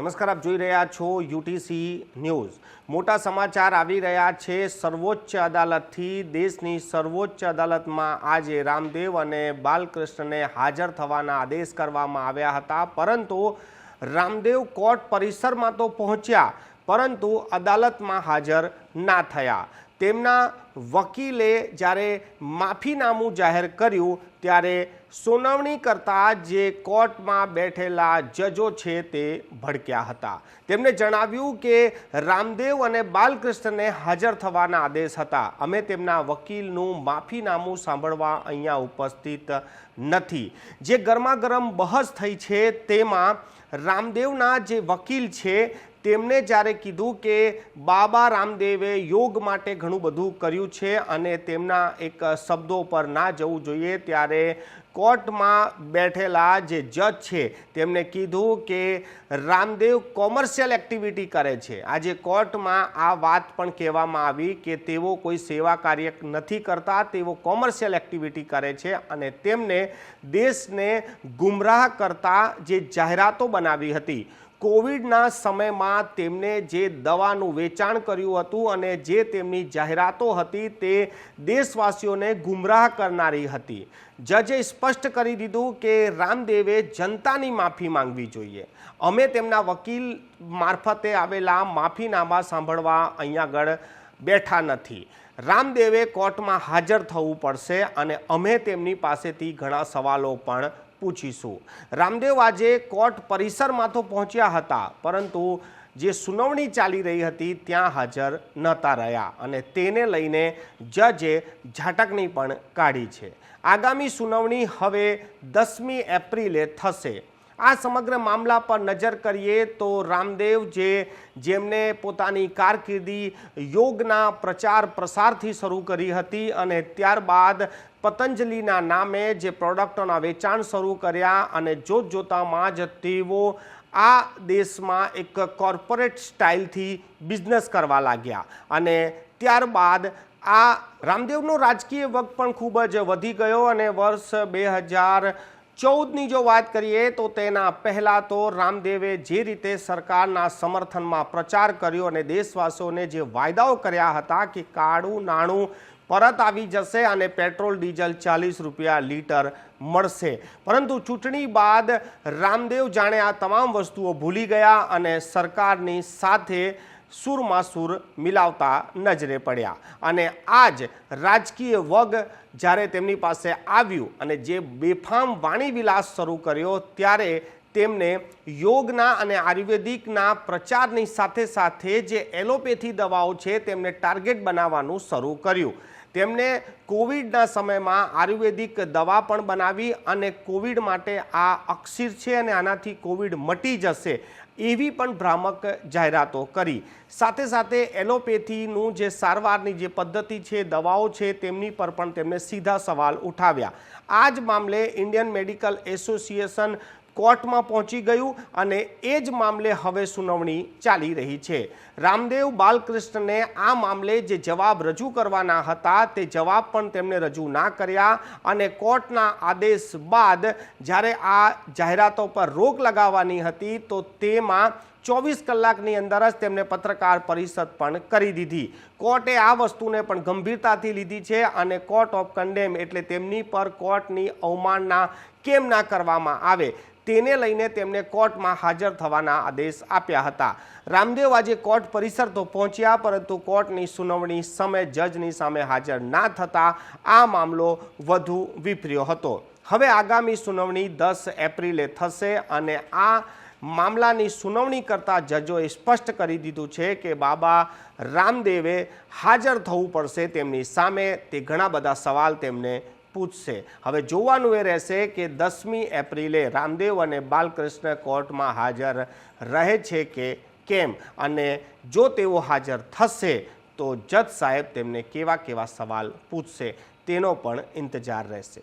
નમસ્કાર, આપ જોઈ રહ્યા છો યુટીસી ન્યૂઝ. મોટા સમાચાર આવી રહ્યા છે. સર્વોચ્ચ અદાલતથી દેશની સર્વોચ્ચ અદાલતમાં આજે રામદેવ અને બાલકૃષ્ણને હાજર થવાના આદેશ કરવામાં આવ્યા હતા. પરંતુ રામદેવ કોર્ટ પરિસરમાં તો પહોંચ્યા, પરંતુ અદાલતમાં હાજર ના થયા. તેમના વકીલે જ્યારે માફીનામું જાહેર કર્યું, ત્યારે સુનાવણી કરતા જે કોર્ટમાં બેઠેલા જજો છે તે ભડક્યા હતા. તેમણે જણાવ્યું કે રામદેવ અને બાલકૃષ્ણને હાજર થવાના આદેશ હતા. અમે તેમના વકીલનું માફીનામું સાંભળવા અહીંયા ઉપસ્થિત નથી. જે ગરમાગરમ બહસ થઈ છે, તેમાં રામદેવના જે વકીલ છે તેમણે જ્યારે કીધું કે બાબા રામદેવે યોગ માટે ઘણું બધું કર્યું છે અને તેમના એક શબ્દો પર ના જવું જોઈએ, ત્યારે કોર્ટમાં બેઠેલા જે જજ છે તેમણે કીધું કે રામદેવ કોમર્શિયલ એક્ટિવિટી કરે છે. આજે કોર્ટમાં આ વાત પણ કહેવામાં આવી કે તેઓ કોઈ સેવા કાર્ય નથી કરતા, તેઓ કોમર્શિયલ એક્ટિવિટી કરે છે અને તેમને દેશને ગુમરાહ કરતા જે જાહેરાતો બનાવી હતી. કોવિડના સમયમાં તેમને જે દવાનું વેચાણ કર્યું હતું અને જે તેમની જાહેરાતો હતી તે દેશવાસીઓને ગુમરાહ કરનારી હતી. જજે સ્પષ્ટ કરી દીધું કે રામદેવે જનતાની માફી માંગવી જોઈએ. અમે તેમના વકીલ મારફતે આવેલા માફીનામા સાંભળવા અહીંયા આગળ બેઠા નથી. રામદેવે કોર્ટમાં હાજર થવું પડશે અને અમે તેમની પાસેથી ઘણા સવાલો પણ પૂછીશું. રામદેવ આજે કોર્ટ પરિસરમાં તો પહોંચ્યા હતા, પરંતુ જે સુનાવણી ચાલી રહી હતી ત્યાં હાજર નહોતા રહ્યા અને તેને લઈને જજે ઝાટકણી પણ કાઢી છે. આગામી સુનાવણી હવે દસમી એપ્રિલે થશે. આ સમગ્ર મામલા પર નજર કરીએ તો રામદેવ જે જેમને પોતાની કારકિર્દી યોગના પ્રચાર પ્રસારથી શરૂ કરી હતી અને ત્યારબાદ પતંજલિના નામે જે પ્રોડક્ટોના વેચાણ શરૂ કર્યા અને જોત જોતામાં જ તેઓ આ દેશમાં એક કોર્પોરેટ સ્ટાઇલથી બિઝનેસ કરવા લાગ્યા. અને ત્યારબાદ આ રામદેવનો રાજકીય વગ પણ ખૂબ જ વધી ગયો અને વર્ષ બે હજાર ચૌદની જો વાત કરીએ તો તેના પહેલાં તો રામદેવે જે રીતે સરકારના સમર્થનમાં પ્રચાર કર્યો અને દેશવાસીઓને જે વાયદાઓ કર્યા હતા કે કાળું, નાણું પરત આવી જશે અને પેટ્રોલ, ડીઝલ ચાલીસ રૂપિયા લીટર મળશે. પરંતુ ચૂંટણી બાદ રામદેવ જાણે આ તમામ વસ્તુઓ ભૂલી ગયા અને સરકારની સાથે સૂરમાં સૂર મિલાવતા નજરે પડ્યા. અને આ જ રાજકીય વગ જ્યારે તેમની પાસે આવ્યું અને જે બેફામ વાણી વિલાસ શરૂ કર્યો, ત્યારે તેમને યોગના અને આયુર્વેદિકના પ્રચારની સાથે સાથે જે એલોપેથી દવાઓ છે તેમને ટાર્ગેટ બનાવવાનું શરૂ કર્યું. તેમણે કોવિડના સમયમાં આયુર્વેદિક દવા પણ બનાવી અને કોવિડ માટે આ અક્ષીર છે અને આનાથી કોવિડ મટી જશે એવી પણ ભ્રામક જાહેરાતો કરી. સાથે સાથે એલોપેથીનું જે સારવારની જે પદ્ધતિ છે, દવાઓ છે તેમની પર પણ તેમણે સીધા સવાલ ઉઠાવ્યા. આ જ મામલે ઇન્ડિયન મેડિકલ એસોસિએશન કોર્ટમાં પહોંચી ગયું અને એ જ મામલે હવે સુનાવણી ચાલી રહી છે. રામદેવ બાલકૃષ્ણને આ મામલે જે જવાબ રજૂ કરવાના હતા તે જવાબ પણ તેમણે રજૂ ના કર્યા અને કોર્ટના આદેશ બાદ જ્યારે આ જાહેરાતો પર રોક લગાવવાની હતી તો તેમાં ચોવીસ કલાકની અંદર જ તેમને પત્રકાર પરિષદ પણ કરી દીધી. કોર્ટે આ વસ્તુને પણ ગંભીરતાથી લીધી છે અને કોર્ટ ઓફ કન્ડેમ એટલે તેમની પર કોર્ટની અવમાનના કેમ ના કરવામાં આવે તેને લઈને તેમને કોર્ટમાં હાજર થવાના આદેશ આપ્યા હતા. રામદેવ આજે કોર્ટ પરિસર તો પહોંચ્યા, પરંતુ કોર્ટની સુનાવણી સમય જજની સામે હાજર ના થતા આ મામલો વધુ વિફર્યો હતો. હવે આગામી સુનાવણી દસ એપ્રિલે થશે અને આ મામલાની સુનાવણી કરતા જજોએ સ્પષ્ટ કરી દીધું છે કે બાબા રામદેવે હાજર થવું પડશે તેમની સામે. તે ઘણા બધા સવાલ તેમને પૂછશે. હવે જોવાનું એ રહેશે કે દસમી એપ્રિલે રામદેવ અને બાલકૃષ્ણ કોર્ટમાં હાજર રહે છે કે કેમ? અને જો તેઓ હાજર થશે તો જજ સાહેબ તેમને કેવા કેવા સવાલ પૂછશે તેનો પણ ઇંતજાર રહેશે.